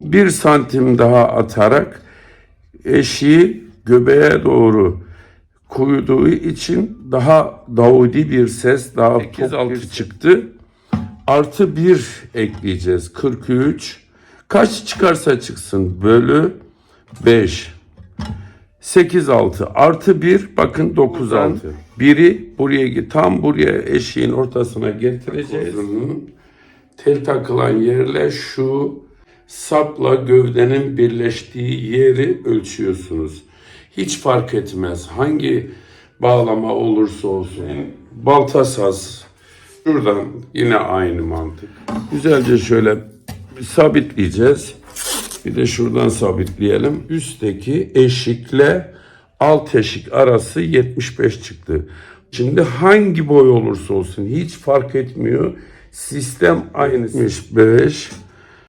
bir santim daha atarak eşiği göbeğe doğru koyduğu için daha davudi bir ses, daha tok bir çıktı. Artı bir ekleyeceğiz. 43. Kaç çıkarsa çıksın bölü 5. 8 6 artı 1 bakın 9 6. Biri buraya git tam buraya eşiğin ortasına getireceğiz. Tel takılan yerle şu sapla gövdenin birleştiği yeri ölçüyorsunuz. Hiç fark etmez hangi bağlama olursa olsun. Balta saz. Şuradan yine aynı mantık. Güzelce şöyle sabitleyeceğiz. Bir de şuradan sabitleyelim. Üstteki eşikle alt eşik arası 75 çıktı. Şimdi hangi boy olursa olsun hiç fark etmiyor. Sistem aynı. 75